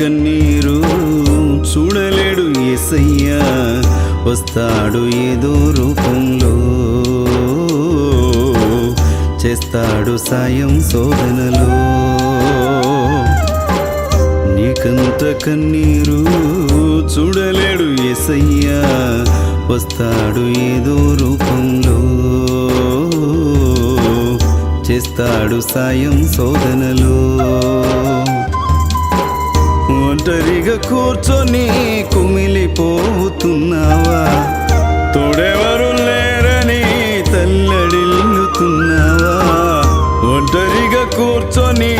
కన్నీరు చూడలేడు ఎసయ్యా వస్తాడు ఏదో రూపంలో. చేస్తాడు సాయం శోధనలో. నీకంత కన్నీరు చూడలేడు ఎసయ్యా వస్తాడు ఏదో రూపంలో. చేస్తాడు సాయం శోధనలో. ఒంటరిగా కూర్చొని కుమిలిపోతున్నావా తోడెవరు లేరని తల్లడిల్లుతున్నావా? ఒంటరిగా కూర్చొని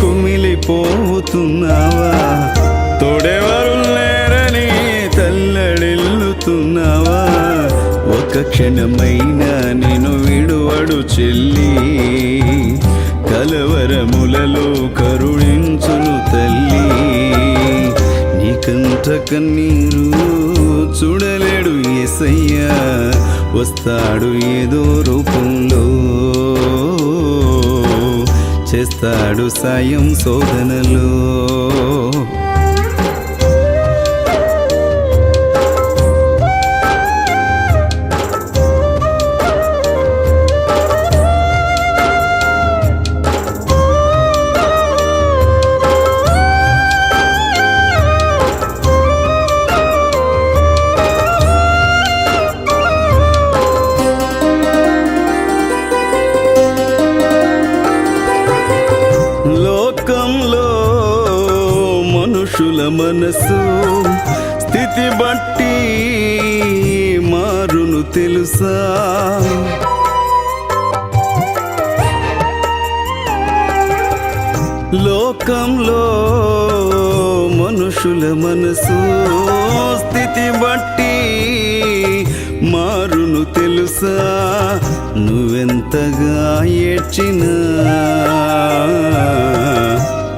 కుమిలిపోతున్నావా తోడెవరు లేరని తల్లడిల్లుతున్నావా? ఒక క్షణమైనా నేను విడువడు చెల్లి. కలవరములలో కరుణించును నీకంత కన్నీరు చూడలేడు ఎసయ్యా వస్తాడు ఏదో రూపంలో. చేస్తాడు సాయం శోధనలో. మనసు స్థితి బట్టి మారును తెలుసా? లోకంలో మనుషుల మనసు స్థితి బట్టి మారును తెలుసా? నువ్వెంతగా ఏడ్చినా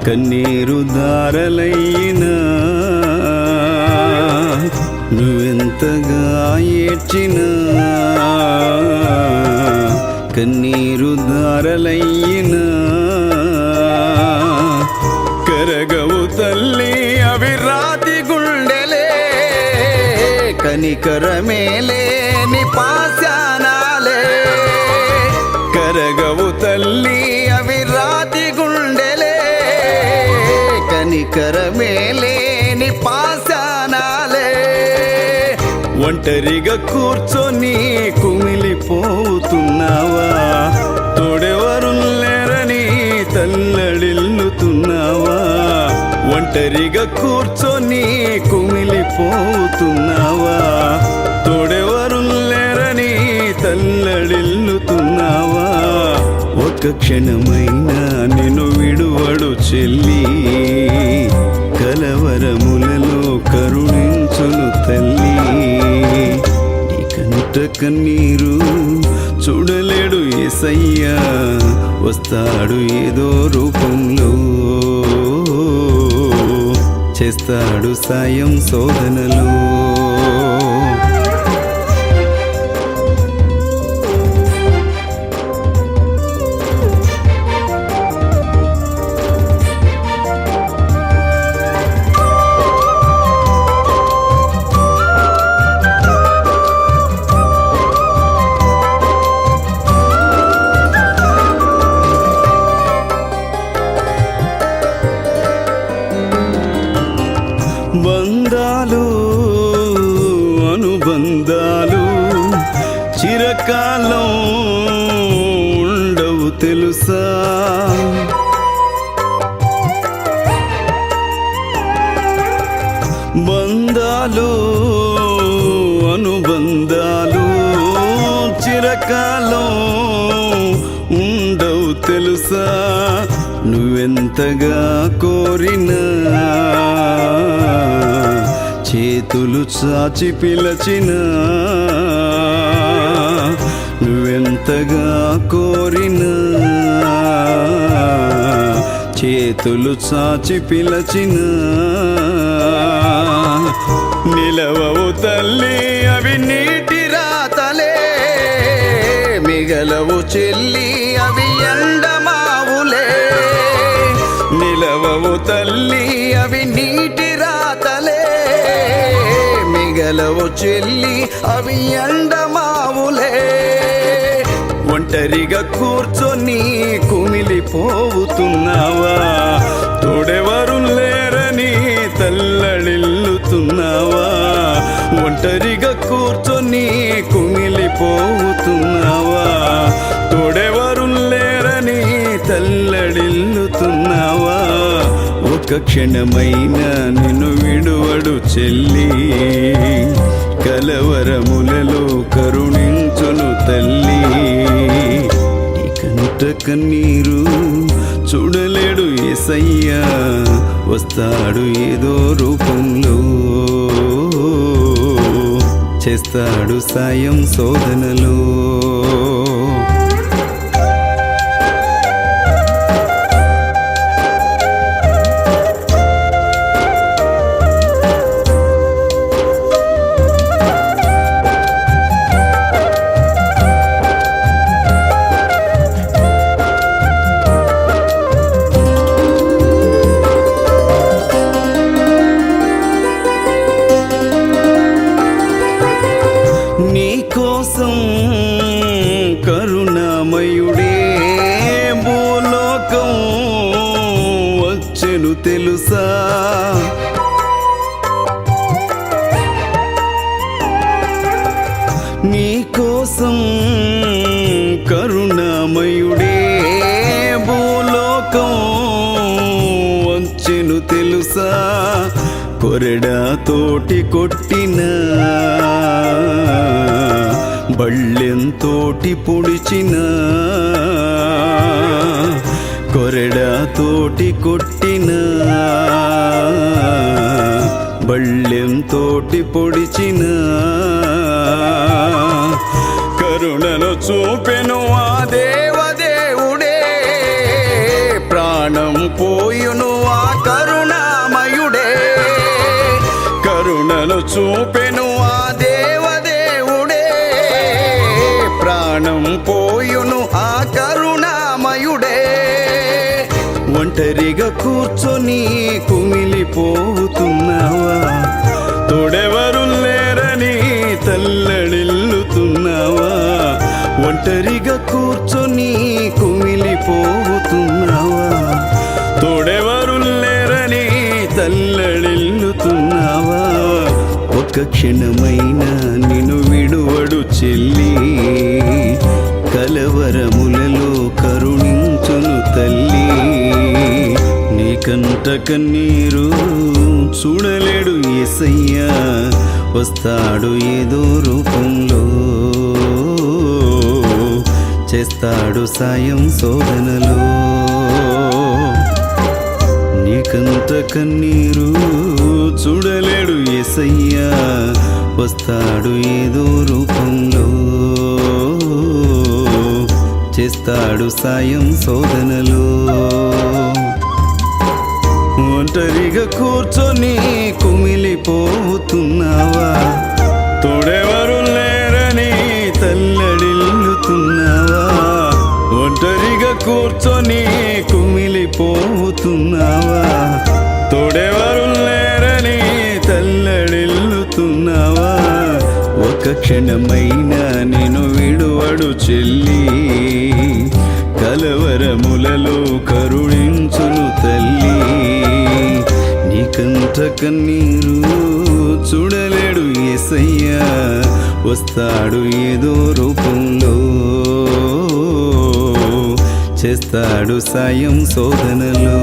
కన్నీరు దారలయ్యినా నువ్వెంతగా ఏడ్చినా కన్నీరు దారలయ్యినా కరగవు తల్లి అవి రాతి గుండెలే కనికరమేలే నిపాశానాలే కరగవు తల్లి కనికరమేలే నిపాశానాలే ఒంటరిగా కూర్చొని కుమిలిపోతున్నావా? తోడెవరు లేరని తల్లడిల్లుతున్నావా? ఒంటరిగా కూర్చొని కుమిలిపోతున్నావా? తోడెవరు లేరని తల్లడిల్లుతున్నావా? ఒక క్షణమైనా నేను విడువడు చెల్లి. కలవరములలో కరుణించును తల్లి. నీ కంట కన్నీరు చూడలేడు ఏసయ్యా. వస్తాడు ఏదో రూపంలో. చేస్తాడు సాయం శోధనలో. బంధాలు చిరకాలం ఉండవు తెలుసా? బంధాలు అనుబంధాలు చిరకాలం ఉండవు తెలుసా? నువ్వెంతగా కోరినా చేతులు చాచి పిలచిన నువ్వెంతగా కోరినా చేతులు చాచి పిలచిన నిలవవు తల్లి అవి నీటి రాతలే. మిగలవు చెల్లి అవి ఎండమావులే. నిలవవు తల్లి అవి నీటి రాతలే. మిగలవు చెల్లి అవి ఎండమావులే. ఒంటరిగా కూర్చొని కుమిలిపోవుతున్నావా తోడెవరు లేరని తల్లడిల్లుతున్నావా? ఒంటరిగా కూర్చొని కుమిలిపో ఒక్క క్షణమైనా నిన్ను విడువడు చెల్లి. కలవరములలో కరుణించును తల్లి. నీ కంట కన్నీరు చూడలేడు ఏసయ్యా. వస్తాడు ఏదో రూపంలో. చేస్తాడు సాయం శోధనలో. కోసం కరుణామయుడే భూలోకం వచ్చెను తెలుసా? కొరడా తోటి కొట్టిన? బళ్ళెంతోటి పొడిచిన? కొరడా తోటి కొట్టిన? బళ్ళెంతోటి పొడిచినా? కరుణను చూపెను ఆ దేవదేవుడే ప్రాణం పోయును ఆ కరుణామయుడే. కరుణను చూపెను ఆ దేవదేవుడే ప్రాణం పోయును ఆ కరుణామయుడే. ఒంటరిగా కూర్చొని కుమిలిపోతున్నావా? తోడెవరు లే ఒంటరిగా కూర్చొని కుమిలిపోతున్నావా తోడెవరు లేరని తల్లడిల్లుతున్నావా? ఒక క్షణమైన నిన్ను విడువడు చెల్లి కలవరములలో కరుణించును తల్లి. నీ కంట కన్నీరు చూడలేడు ఎసయ్యా వస్తాడు ఏదో రూపంలో. చేస్తాడు సాయం శోధనలో. నీకంత కన్నీరు చూడలేడు ఎసయ్యా వస్తాడు ఏదో రూపంలో. చేస్తాడు సాయం శోధనలో. ఒంటరిగా కూర్చొని కుమిలిపోతున్నావా? తోడేవా కూర్చొని కుమిలిపోతున్నావా తోడెవరు లేరని తల్లడిల్లుతున్నావా? ఒక క్షణమైనా నేను విడువడు చెల్లి. కలవరములలో కరుణించును తల్లి. నీకంత కన్నీరు చూడలేడు ఎసయ్యా వస్తాడు ఏదో రూపం చేస్తాడు సాయం శోధనలో.